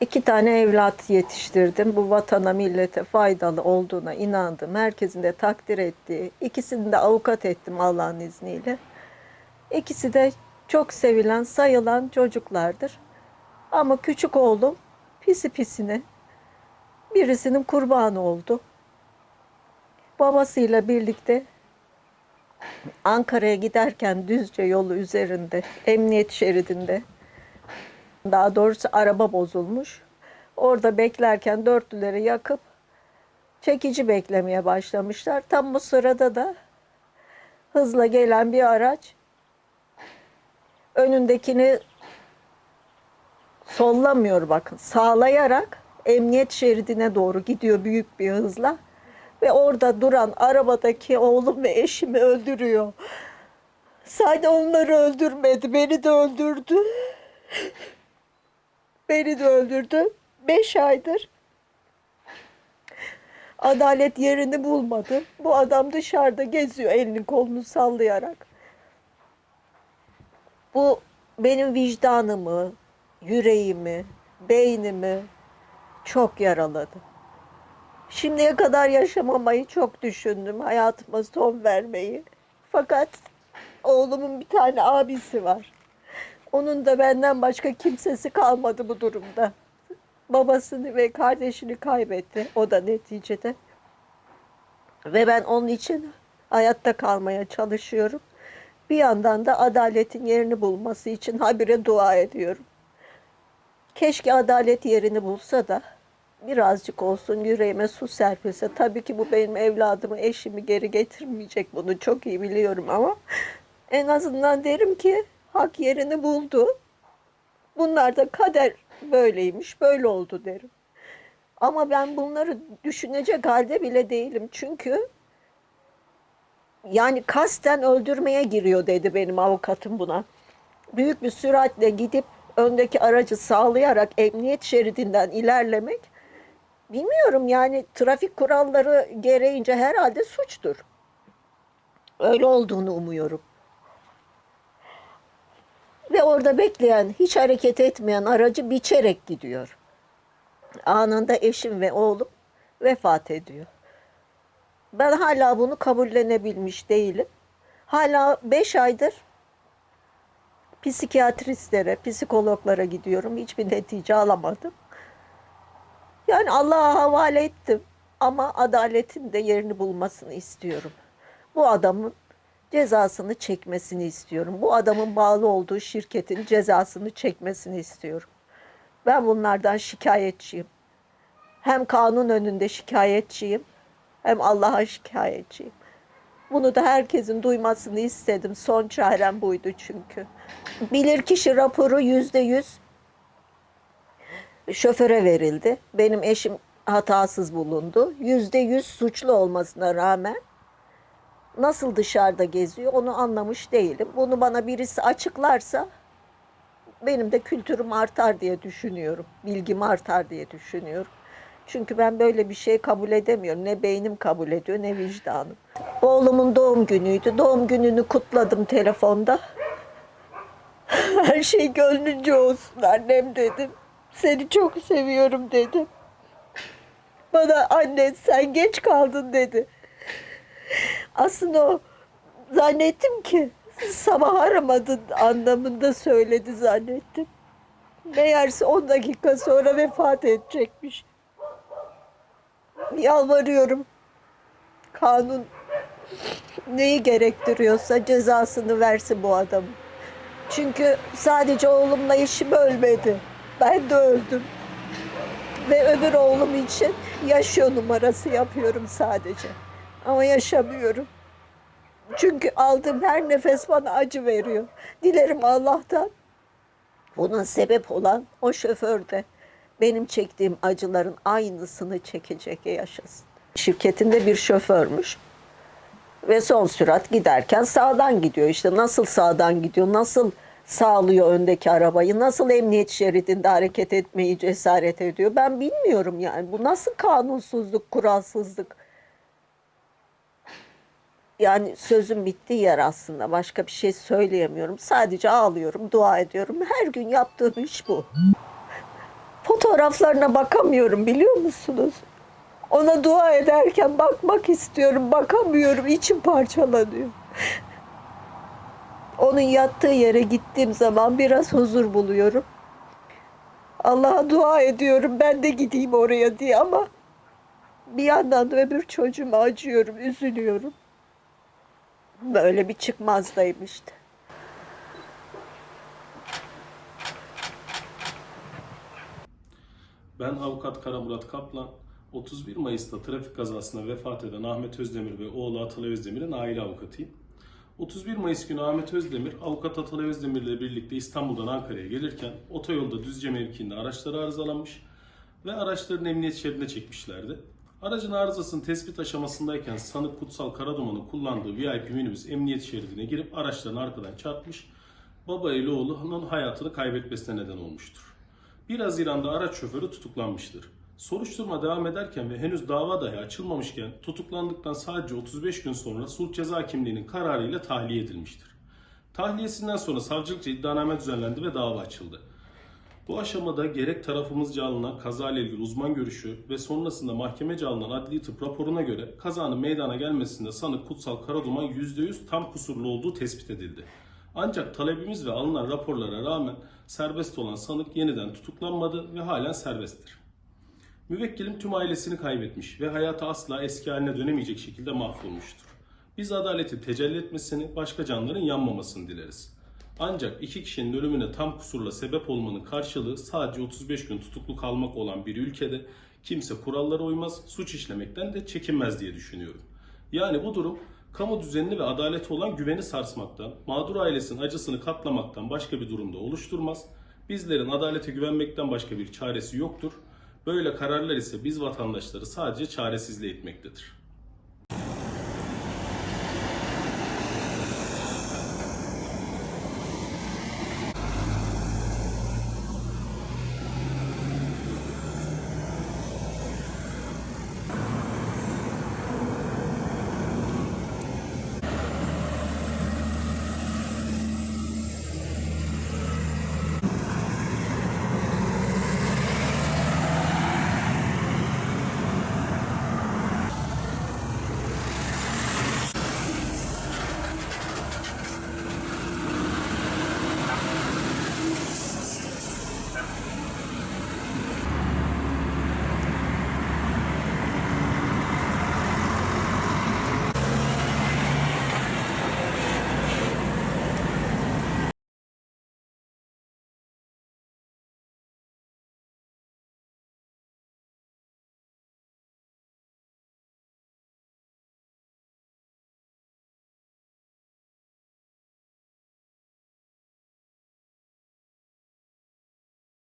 İki tane evlat yetiştirdim. Bu vatana, millete faydalı olduğuna inandım. Herkesin de takdir ettiği. İkisini de avukat ettim Allah'ın izniyle. İkisi de çok sevilen, sayılan çocuklardır. Ama küçük oğlum pisi pisine birisinin kurbanı oldu. Babasıyla birlikte Ankara'ya giderken Düzce yolu üzerinde, emniyet şeridinde daha doğrusu araba bozulmuş. Orada beklerken dörtlüleri yakıp çekici beklemeye başlamışlar. Tam bu sırada da hızla gelen bir araç önündekini sollamıyor bakın. Sağlayarak emniyet şeridine doğru gidiyor büyük bir hızla. Ve orada duran arabadaki oğlum ve eşimi öldürüyor. Sadece onları öldürmedi, beni de öldürdü. Beni de öldürdü. Beş aydır adalet yerini bulmadı. Bu adam dışarıda geziyor elini kolunu sallayarak. Bu benim vicdanımı, yüreğimi, beynimi çok yaraladı. Şimdiye kadar yaşamamayı çok düşündüm. Hayatıma son vermeyi. Fakat oğlumun bir tane abisi var. Onun da benden başka kimsesi kalmadı bu durumda. Babasını ve kardeşini kaybetti. O da neticede. Ve ben onun için hayatta kalmaya çalışıyorum. Bir yandan da adaletin yerini bulması için habire dua ediyorum. Keşke adalet yerini bulsa da birazcık olsun yüreğime su serpilse. Tabii ki bu benim evladımı, eşimi geri getirmeyecek. Bunu çok iyi biliyorum ama en azından derim ki hak yerini buldu. Bunlar da kader böyleymiş, böyle oldu derim. Ama ben bunları düşünecek halde bile değilim. Çünkü yani kasten öldürmeye giriyor dedi benim avukatım buna. Büyük bir süratle gidip öndeki aracı sağlayarak emniyet şeridinden ilerlemek bilmiyorum yani trafik kuralları gereğince herhalde suçtur. Öyle olduğunu umuyorum. Ve orada bekleyen, hiç hareket etmeyen aracı biçerek gidiyor. Anında eşim ve oğlum vefat ediyor. Ben hala bunu kabullenebilmiş değilim. Hala beş aydır psikiyatristlere, psikologlara gidiyorum. Hiçbir netice alamadım. Yani Allah'a havale ettim. Ama adaletin de yerini bulmasını istiyorum. Bu adamın cezasını çekmesini istiyorum. Bu adamın bağlı olduğu şirketin cezasını çekmesini istiyorum. Ben bunlardan şikayetçiyim. Hem kanun önünde şikayetçiyim, hem Allah'a şikayetçiyim. Bunu da herkesin duymasını istedim. Son çarem buydu çünkü. Bilirkişi raporu yüzde yüz şoföre verildi. Benim eşim hatasız bulundu. Yüzde yüz suçlu olmasına rağmen nasıl dışarıda geziyor onu anlamış değilim. Bunu bana birisi açıklarsa benim de kültürüm artar diye düşünüyorum. Bilgim artar diye düşünüyorum. Çünkü ben böyle bir şey kabul edemiyorum. Ne beynim kabul ediyor ne vicdanım. Oğlumun doğum günüydü. Doğum gününü kutladım telefonda. Her şey gönlünce olsun annem dedim. Seni çok seviyorum dedim. Bana anne sen geç kaldın dedi. Aslında o zannettim ki sabah aramadın anlamında söyledi zannettim. Meğerse 10 dakika sonra vefat edecekmiş. Yalvarıyorum. Kanun neyi gerektiriyorsa cezasını versin bu adamın. Çünkü sadece oğlumla eşim ölmedi. Ben de öldüm. Ve öbür oğlum için yaşıyor numarası yapıyorum sadece. Ama yaşamıyorum. Çünkü aldığım her nefes bana acı veriyor. Dilerim Allah'tan buna sebep olan o şoför de benim çektiğim acıların aynısını çekecek yaşasın. Şirketinde bir şoförmüş ve son sürat giderken sağdan gidiyor. İşte nasıl sağdan gidiyor, nasıl sağlıyor öndeki arabayı, nasıl emniyet şeridinde hareket etmeyi cesaret ediyor ben bilmiyorum yani. Bu nasıl kanunsuzluk, kuralsızlık? Yani sözüm bitti yer aslında. Başka bir şey söyleyemiyorum. Sadece ağlıyorum, dua ediyorum. Her gün yaptığım iş bu. Fotoğraf fotoğraflarına bakamıyorum biliyor musunuz? Ona dua ederken bakmak istiyorum, bakamıyorum, içim parçalanıyor. Onun yattığı yere gittiğim zaman biraz huzur buluyorum. Allah'a dua ediyorum ben de gideyim oraya diye ama bir yandan da öbür çocuğuma acıyorum, üzülüyorum. Böyle bir çıkmazdayım işte. Ben avukat Kara Murat Kaplan. 31 Mayıs'ta trafik kazasında vefat eden Ahmet Özdemir ve oğlu Atalay Özdemir'in aile avukatıyım. 31 Mayıs günü Ahmet Özdemir, avukat Atalay Özdemir ile birlikte İstanbul'dan Ankara'ya gelirken otoyolda Düzce mevkiinde araçları arızalanmış ve araçların emniyet şeridine çekmişlerdi. Aracın arızasının tespit aşamasındayken sanık Kutsal Karaduman'ın kullandığı VIP minibüs emniyet şeridine girip araçların arkadan çarpmış, baba ile oğlunun hayatını kaybetmesine neden olmuştur. 1 Haziran'da araç şoförü tutuklanmıştır. Soruşturma devam ederken ve henüz dava dahi açılmamışken tutuklandıktan sadece 35 gün sonra sulh ceza kimliğinin kararıyla tahliye edilmiştir. Tahliyesinden sonra savcılıkça iddianame düzenlendi ve dava açıldı. Bu aşamada gerek tarafımızca alınan kaza ile ilgili uzman görüşü ve sonrasında mahkemece alınan adli tıp raporuna göre kazanın meydana gelmesinde sanık Kutsal Karaduman %100 tam kusurlu olduğu tespit edildi. Ancak talebimiz ve alınan raporlara rağmen serbest olan sanık yeniden tutuklanmadı ve halen serbesttir. Müvekkilim tüm ailesini kaybetmiş ve hayatı asla eski haline dönemeyecek şekilde mahvolmuştur. Biz adaleti tecelli etmesini, başka canların yanmamasını dileriz. Ancak iki kişinin ölümüne tam kusurla sebep olmanın karşılığı sadece 35 gün tutuklu kalmak olan bir ülkede kimse kurallara uymaz, suç işlemekten de çekinmez diye düşünüyorum. Yani bu durum kamu düzenini ve adaleti olan güveni sarsmaktan, mağdur ailesinin acısını katlamaktan başka bir durumda oluşturmaz. Bizlerin adalete güvenmekten başka bir çaresi yoktur. Böyle kararlar ise biz vatandaşları sadece çaresizliğe itmektedir.